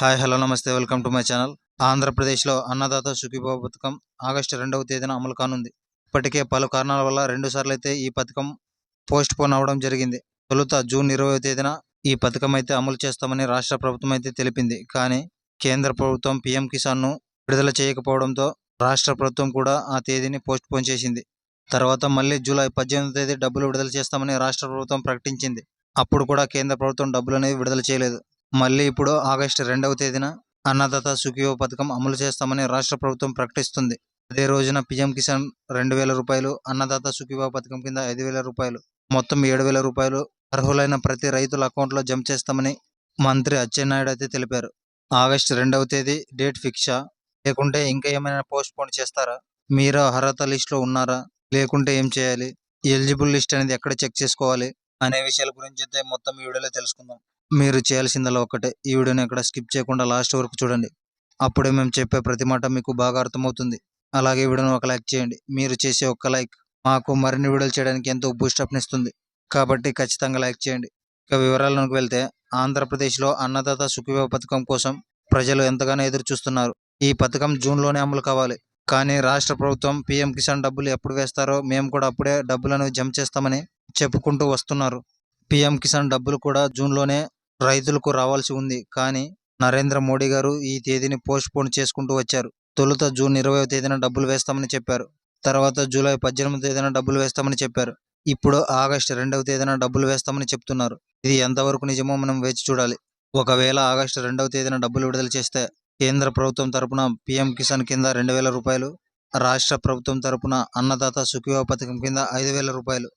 Hi hello నమస్తే welcome to my channel. ఆంధ్రప్రదేశ్లో అన్నదాత సుఖీభావ పథకం ఆగస్టు రెండవ తేదీన అమలు కానుంది. ఇప్పటికే పలు కారణాల వల్ల రెండు సార్లు అయితే ఈ పథకం పోస్ట్ పోన్ అవ్వడం జరిగింది. తొలుత జూన్ ఇరవై తేదీన ఈ పథకం అయితే అమలు చేస్తామని రాష్ట్ర ప్రభుత్వం అయితే తెలిపింది. కానీ కేంద్ర ప్రభుత్వం పీఎం కిసాన్ను విడుదల చేయకపోవడంతో రాష్ట్ర ప్రభుత్వం కూడా ఆ తేదీని పోస్ట్ పోన్ చేసింది. తర్వాత మళ్ళీ జూలై పద్దెనిమిది తేదీ డబ్బులు విడుదల చేస్తామని రాష్ట్ర ప్రభుత్వం ప్రకటించింది. అప్పుడు కూడా కేంద్ర ప్రభుత్వం డబ్బులు అనేది విడుదల చేయలేదు. మళ్ళీ ఇప్పుడు ఆగస్టు రెండవ తేదీన అన్నదాత సుఖీయో పథకం అమలు చేస్తామని రాష్ట్ర ప్రభుత్వం ప్రకటిస్తుంది. అదే రోజున పిఎం కిసాన్ రెండు వేల రూపాయలు అన్నదాత సుఖీభావ పథకం కింద ఐదు వేల రూపాయలు మొత్తం ఏడు వేల రూపాయలు అర్హులైన ప్రతి రైతుల అకౌంట్లో జమ చేస్తామని మంత్రి అచ్చెన్నాయుడు అయితే తెలిపారు. ఆగస్టు రెండవ తేదీ డేట్ ఫిక్సా? లేకుంటే ఇంకా ఏమైనా పోస్ట్ పోన్ చేస్తారా? మీరు అర్హత లిస్ట్లో ఉన్నారా? లేకుంటే ఏం చేయాలి? ఎలిజిబుల్ లిస్ట్ అనేది ఎక్కడ చెక్ చేసుకోవాలి? అనే విషయాల గురించి అయితే మొత్తం ఈ వీడియోలో తెలుసుకుందాం. మీరు చేయాల్సిందల్లా ఒకటే ఈ వీడియోని ఎక్కడ స్కిప్ చేయకుండా లాస్ట్ వరకు చూడండి. అప్పుడే మేము చెప్పే ప్రతి మాట మీకు బాగా అర్థమవుతుంది. అలాగే వీడియోని ఒక లైక్ చేయండి. మీరు చేసే ఒక్క లైక్ మాకు మరిన్ని వీడియోలు చేయడానికి ఎంతో బూస్టప్నిస్తుంది కాబట్టి ఖచ్చితంగా లైక్ చేయండి. ఇక వివరాలకు వెళ్తే ఆంధ్రప్రదేశ్లో అన్నదాత సుఖీభావ పథకం కోసం ప్రజలు ఎంతగానో ఎదురు చూస్తున్నారు. ఈ పథకం జూన్లోనే అమలు కావాలి. కానీ రాష్ట్ర ప్రభుత్వం పీఎం కిసాన్ డబ్బులు ఎప్పుడు వేస్తారో మేము కూడా అప్పుడే డబ్బులను జమ చేస్తామని చెప్పుకుంటూ వస్తున్నారు. పీఎం కిసాన్ డబ్బులు కూడా జూన్లోనే రైతులకు రావాల్సి ఉంది. కానీ నరేంద్ర మోడీ గారు ఈ తేదీని పోస్ట్ పోన్ చేసుకుంటూ వచ్చారు. తొలుత జూన్ ఇరవై తేదీన డబ్బులు వేస్తామని చెప్పారు. తర్వాత జూలై పద్దెనిమిది తేదీన డబ్బులు వేస్తామని చెప్పారు. ఇప్పుడు ఆగస్టు రెండవ తేదీన డబ్బులు వేస్తామని చెప్తున్నారు. ఇది ఎంతవరకు నిజమో మనం వేచి చూడాలి. ఒకవేళ ఆగస్టు రెండవ తేదీన డబ్బులు విడుదల చేస్తే కేంద్ర ప్రభుత్వం తరపున పీఎం కిసాన్ కింద రెండు వేల రూపాయలు రాష్ట్ర ప్రభుత్వం తరపున అన్నదాత సుఖీవ పథకం కింద ఐదు వేల రూపాయలు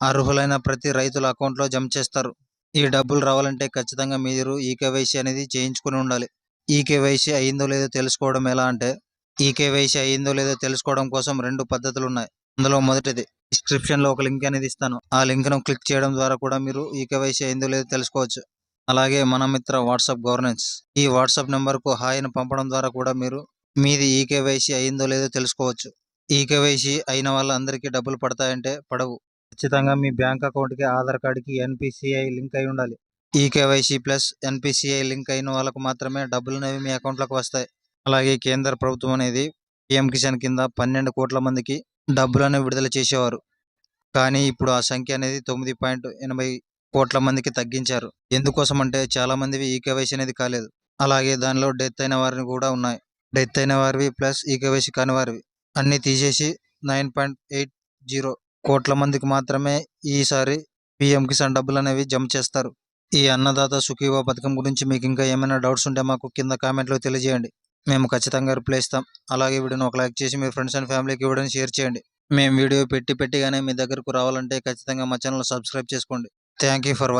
అర్హులైన ప్రతి రైతుల అకౌంట్లో జమ చేస్తారు. ఈ డబ్బులు రావాలంటే ఖచ్చితంగా మీరు ఈకేవైసీ అనేది చేయించుకుని ఉండాలి. ఈకేవైసీ అయిందో లేదో తెలుసుకోవడం ఎలా అంటే ఈకేవైసీ అయిందో లేదో తెలుసుకోవడం కోసం రెండు పద్ధతులు ఉన్నాయి అందులో మొదటిది డిస్క్రిప్షన్లో ఒక లింక్ అనేది ఇస్తాను. ఆ లింక్ను క్లిక్ చేయడం ద్వారా కూడా మీరు ఈకేవైసీ అయిందో లేదో తెలుసుకోవచ్చు. అలాగే మన మిత్ర వాట్సాప్ గవర్నెన్స్ ఈ వాట్సాప్ నెంబర్కు హాయిని పంపడం ద్వారా కూడా మీరు మీది ఈకేవైసీ అయిందో లేదో తెలుసుకోవచ్చు. ఈకేవైసీ అయిన వాళ్ళందరికీ డబ్బులు పడతాయంటే పడవు. ఖచ్చితంగా మీ బ్యాంక్ అకౌంట్కి ఆధార్ కార్డ్కి ఎన్పిసిఐ లింక్ అయి ఉండాలి. ఈ కేవైసీ ప్లస్ ఎన్పిసిఐ లింక్ అయిన వాళ్ళకు మాత్రమే డబ్బులు అనేవి మీ అకౌంట్లోకి వస్తాయి. అలాగే కేంద్ర ప్రభుత్వం అనేది పిఎం కిసాన్ కింద పన్నెండు కోట్ల మందికి డబ్బులను విడుదల చేసేవారు. కానీ ఇప్పుడు ఆ సంఖ్య అనేది తొమ్మిది పాయింట్ ఎనభై కోట్ల మందికి తగ్గించారు. ఎందుకోసం అంటే చాలా మందివి కేవైసీ అనేది కాలేదు. అలాగే దానిలో డెత్ అయిన వారిని కూడా ఉన్నాయి. డెత్ అయిన వారివి ప్లస్ ఈకేవైసీ కాని వారివి. అన్ని తీసేసి నైన్ పాయింట్ ఎయిట్ జీరో కోట్ల మందికి మాత్రమే ఈసారి పిఎం కిసాన్ డబ్బులు అనేవి జమ చేస్తారు. ఈ అన్నదాత సుఖీవా పథకం గురించి మీకు ఇంకా ఏమైనా డౌట్స్ ఉంటే మాకు కింద కామెంట్లో తెలియజేయండి. మేము ఖచ్చితంగా రిప్లై ఇస్తాం. అలాగే వీడియోని ఒక లైక్ చేసి మీ ఫ్రెండ్స్ అండ్ ఫ్యామిలీకి వీడియోని షేర్ చేయండి. మేము వీడియో పెట్టి పెట్టిగానే మీ దగ్గరకు రావాలంటే ఖచ్చితంగా మా ఛానల్ సబ్స్క్రైబ్ చేసుకోండి. Thank you for